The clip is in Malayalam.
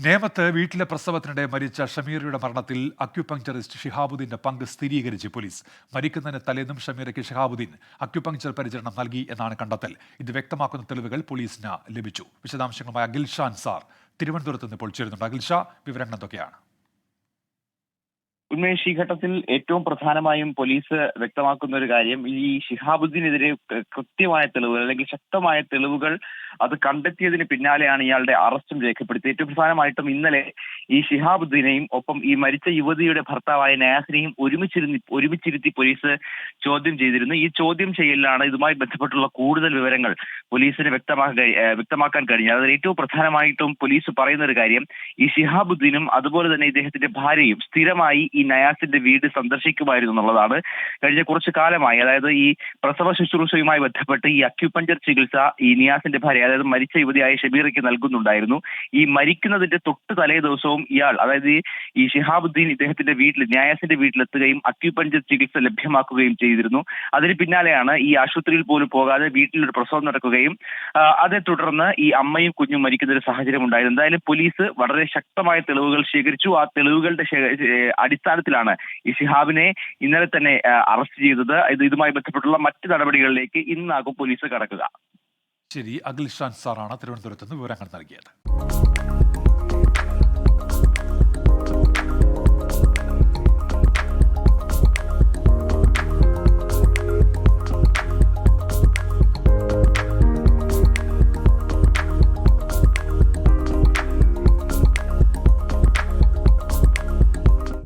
നേമത്ത് വീട്ടിലെ പ്രസവത്തിനിടെ മരിച്ച ഷമീറയുടെ മരണത്തിൽ അക്യുപങ്ചറിസ്റ്റ് ഷിഹാബുദ്ദീന്റെ പങ്ക് സ്ഥിരീകരിച്ച് പോലീസ്. മരിക്കുന്നതിന് തലേന്നും ഷമീറയ്ക്ക് ഷിഹാബുദ്ദീൻ അക്യുപങ്ചർ പരിചരണം നൽകി എന്നാണ് കണ്ടെത്തൽ. ഇത് വ്യക്തമാക്കുന്ന തെളിവുകൾ പോലീസിന് ലഭിച്ചു. വിശദാംശങ്ങളുമായി അഖിൽ ഷാൻ സാർ. തിരുവനന്തപുരത്ത് നിന്ന് ഇപ്പോൾ ചേരുന്നുണ്ട്. ഷാ വിവരങ്ങൾ എന്തൊക്കെയാണ്? ഉന്മേഷ് ഈ ഘട്ടത്തിൽ ഏറ്റവും പ്രധാനമായും പോലീസ് വ്യക്തമാക്കുന്ന ഒരു കാര്യം ഈ ഷിഹാബുദ്ദീനെതിരെ കൃത്യമായ തെളിവുകൾ അല്ലെങ്കിൽ ശക്തമായ തെളിവുകൾ അത് കണ്ടെത്തിയതിന് പിന്നാലെയാണ് ഇയാളുടെ അറസ്റ്റും രേഖപ്പെടുത്തിയത്. ഏറ്റവും പ്രധാനമായിട്ടും ഇന്നലെ ഈ ഷിഹാബുദ്ദീനെയും ഒപ്പം ഈ മരിച്ച യുവതിയുടെ ഭർത്താവായ നയാസിനെയും ഒരുമിച്ചിരുന്ന് ഒരുമിച്ചിരുത്തി പോലീസ് ചോദ്യം ചെയ്തിരുന്നു. ഈ ചോദ്യം ചെയ്യലിലാണ് ഇതുമായി ബന്ധപ്പെട്ടുള്ള കൂടുതൽ വിവരങ്ങൾ പോലീസിന് വ്യക്തമാക്കാൻ ഏഹ് വ്യക്തമാക്കാൻ കഴിഞ്ഞത്. അതിൽ ഏറ്റവും പ്രധാനമായിട്ടും പോലീസ് പറയുന്ന ഒരു കാര്യം ഈ ഷിഹാബുദ്ദീനും അതുപോലെ തന്നെ ഇദ്ദേഹത്തിന്റെ ഭാര്യയും സ്ഥിരമായി ഈ നയാസിന്റെ വീട് സന്ദർശിക്കുമായിരുന്നു എന്നുള്ളതാണ് കഴിഞ്ഞ കുറച്ച് കാലമായി. അതായത് ഈ പ്രസവ ശുശ്രൂഷയുമായി ബന്ധപ്പെട്ട് ഈ അക്യുപഞ്ചർ ചികിത്സ ഈ നിയാസിന്റെ ഭാര്യ അതായത് മരിച്ച യുവതിയായ ഷബീറയ്ക്ക് നൽകുന്നുണ്ടായിരുന്നു. ഈ മരിക്കുന്നതിന്റെ തൊട്ട് തലേ ദിവസവും ഇയാൾ അതായത് ഈ- ഷിഹാബുദ്ദീൻ ഇദ്ദേഹത്തിന്റെ വീട്ടിൽ ന്യായാസിന്റെ വീട്ടിലെത്തുകയും അക്യുപഞ്ചർ ചികിത്സ ലഭ്യമാക്കുകയും ചെയ്തിരുന്നു. അതിന് പിന്നാലെയാണ് ഈ ആശുപത്രിയിൽ പോലും പോകാതെ വീട്ടിലൊരു പ്രസവം നടക്കുകയും അതേ തുടർന്ന് ഈ അമ്മയും കുഞ്ഞും മരിക്കുന്ന ഒരു സാഹചര്യം ഉണ്ടായത്. എന്തായാലും പോലീസ് വളരെ ശക്തമായ തെളിവുകൾ ശേഖരിച്ചു. ആ തെളിവുകളുടെ അടിസ്ഥാനത്തിലാണ് ഈ ഷിഹാബിനെ ഇന്നലെ തന്നെ അറസ്റ്റ് ചെയ്തത്. ഇത് ഇതുമായി ബന്ധപ്പെട്ടുള്ള മറ്റ് നടപടികളിലേക്ക് ഇന്നാകും പോലീസ് കടക്കുക. ശരി അഖിൽ ഷാൻ സാറാണ് തിരുവനന്തപുരത്ത് നിന്ന് വിവരങ്ങൾ നൽകിയത്.